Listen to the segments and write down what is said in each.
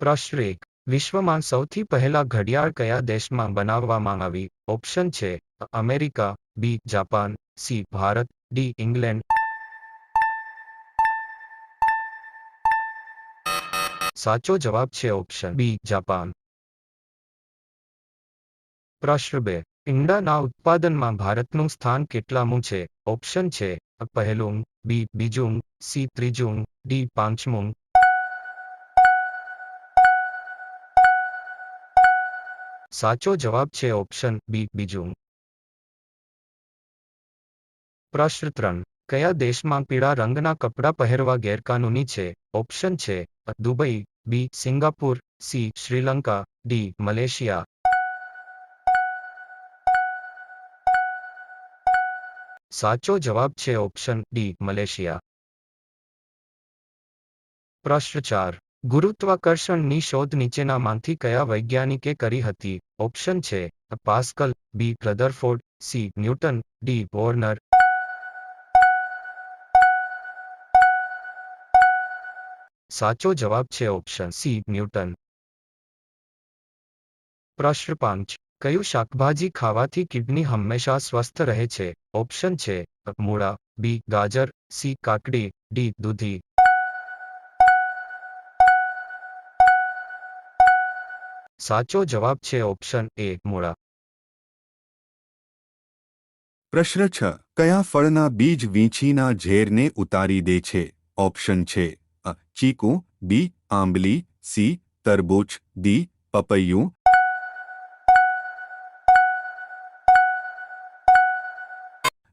પ્રશ્ન એક વિશ્વમાં સૌથી પહેલા ઘડિયાળ કયા દેશમાં બનાવવામાં આવી? ઓપ્શન છે, America, B, Japan, C, Bharat, D, England. સાચો જવાબ છે ઓપ્શન બી, જાપાન. પ્રશ્ન બે, ઈંડાના ઉત્પાદનમાં ભારતનું સ્થાન કેટલામું છે? ઓપ્શન છે, પહેલું બી, બીજું સી, ત્રીજું ડી, પાંચમું સાચો જવાબ છે ઓપ્શન બી, બીજું. પ્રશ્ન ત્રણ, કયા દેશમાં પીળા રંગના કપડાં પહેરવા ગેરકાનૂની છે? ઓપ્શન છે Dubai, B, Singapore, C, Sri Lanka, D, Malaysia. સાચો જવાબ છે ઓપ્શન ડી, મલેશિયા. પ્રશ્ન ચાર ગુરુત્વાકર્ષણની શોધ નીચેનામાંથી કયા વૈજ્ઞાનિકે કરી હતી? ઓપ્શન છે Pascal, B Rutherford C Newton, D Warner. સાચો જવાબ છે ઓપ્શન સી ન્યૂટન. પ્રશ્ન પાંચ કયું શાકભાજી ખાવાથી કિડની હંમેશા સ્વસ્થ રહે છે? ઓપ્શન છે મૂળા, બી ગાજર, સી કાકડી, ડી દૂધી. સાચો જવાબ છે ઓપ્શન એ મૂળા. પ્રશ્ન છ. કયા ફળના બીજ વીંછીના ઝેરને ઉતારી દે છે? ઓપ્શન છે અ. ચીકુ, બી. આંબલી, સી. તરબૂચ, ડી. પપૈયું.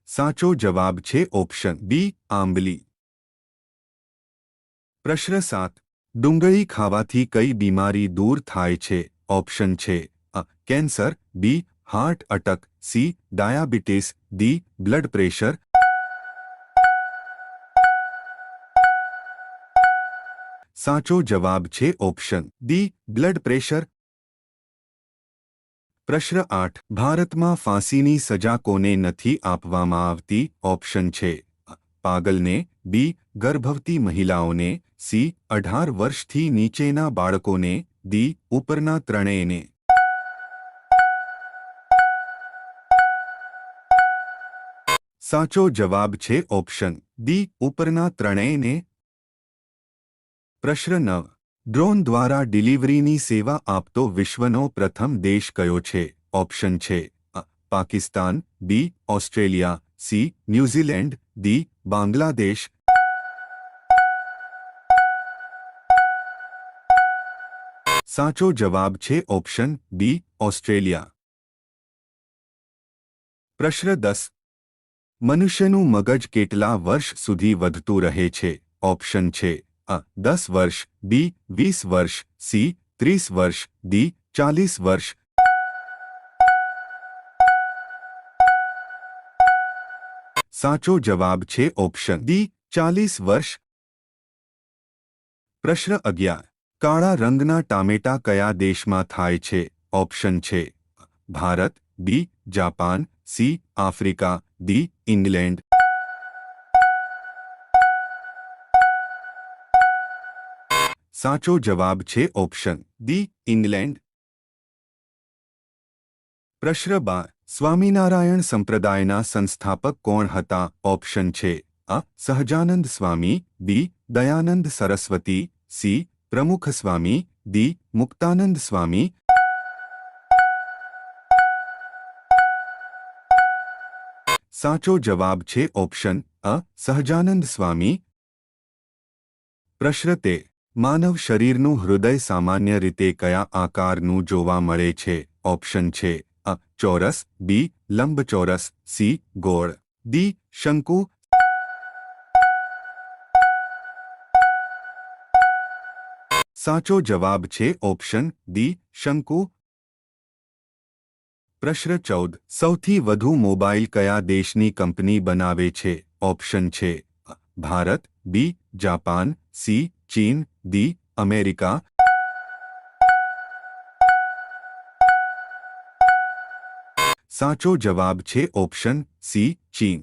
સાચો જવાબ છે ઓપ્શન બી, આંબલી. પ્રશ્ન સાત. ડુંગળી ખાવાથી કઈ બીમારી દૂર થાય છે? ઓપ્શન છે A cancer B heart attack C diabetes D blood pressure સાચો જવાબ છે ઓપ્શન ડી બ્લડ પ્રેશર પ્રશ્ન આઠ ભારતમાં ફાંસીની સજા કોને નથી આપવામાં આવતી ઓપ્શન છે અ, પાગલને બી ગર્ભવતી મહિલાઓને સી અઢાર વર્ષથી નીચેના બાળકોને ડી ઉપરના ત્રણેયને. સાચો જવાબ છે ઓપ્શન દી ઉપરના ત્રણેયને. પ્રશ્ન નવ. ડ્રોન દ્વારા ડિલિવરીની સેવા આપતો વિશ્વનો પ્રથમ દેશ કયો છે? ઓપ્શન છે Pakistan, B, Australia, C, New Zealand D Bangladesh. સાચો જવાબ છે ઓપ્શન બી, ઓસ્ટ્રેલિયા. પ્રશ્ન દસ. મનુષ્યનું મગજ કેટલા વર્ષ સુધી વધતું રહે છે? ઓપ્શન છે અ, દસ વર્ષ, બી, વીસ વર્ષ, સી, ત્રીસ વર્ષ, ડી, ચાલીસ વર્ષ. સાચો જવાબ છે ઓપ્શન ડી ચાલીસ વર્ષ. પ્રશ્ન અગિયાર. કાળા રંગના ટામેટા કયા દેશમાં થાય છે? ઓપ્શન છે Bharat, B Japan, C Africa, D England. સાચો જવાબ છે ઓપ્શન ડી ઇંગ્લેન્ડ. પ્રશ્ન બા સ્વામિનારાયણ સંપ્રદાયના સંસ્થાપક કોણ હતા? ઓપ્શન છે A Sahajanand Swami, B Dayanand Saraswati, C Pramukh Swami D Muktanand Swami સાચો જવાબ છે ઓપ્શન અ સહજાનંદ સ્વામી પ્રશ્રતે માનવ શરીરનું હૃદય સામાન્ય રીતે કયા આકારનું જોવા મળે છે ઓપ્શન છે અ ચોરસ બી લંબચોરસ સી ગોળ ડી શંકુ સાચો જવાબ છે ઓપ્શન ડી શંકુ પ્રશ્ન ચૌદ સૌથી વધુ મોબાઈલ કયા દેશની કંપની બનાવે છે ઓપ્શન છે A, Bharat B Japan C ચીન ડી અમેરિકા સાચો જવાબ છે ઓપ્શન સી ચીન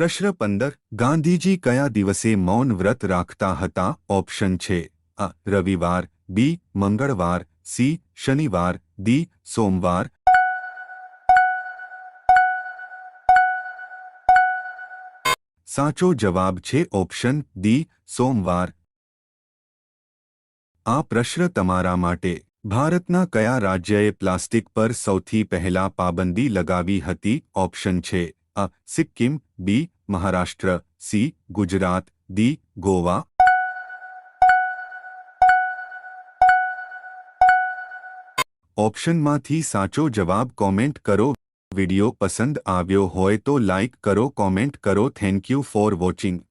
પ્રશ્ન પંદર, ગાંધીજી કયા દિવસે મૌન વ્રત રાખતા હતા? ઓપ્શન છે અ, રવિવાર, બી, મંગળવાર, સી, શનિવાર દી સોમવાર. સાચો જવાબ છે ઓપ્શન ડી, સોમવાર. આ પ્રશ્ન તમારા માટે. ભારતના કયા રાજ્યએ પ્લાસ્ટિક પર સૌથી પહેલા પાબંદી લગાવી હતી? ઓપ્શન છે A Sikkim B Maharashtra C Gujarat D Goa ઓપ્શનમાંથી સાચો જવાબ કોમેન્ટ કરો વિડિયો પસંદ આવ્યો હોય તો લાઇક કરો કોમેન્ટ કરો થેન્ક યુ ફોર વોચિંગ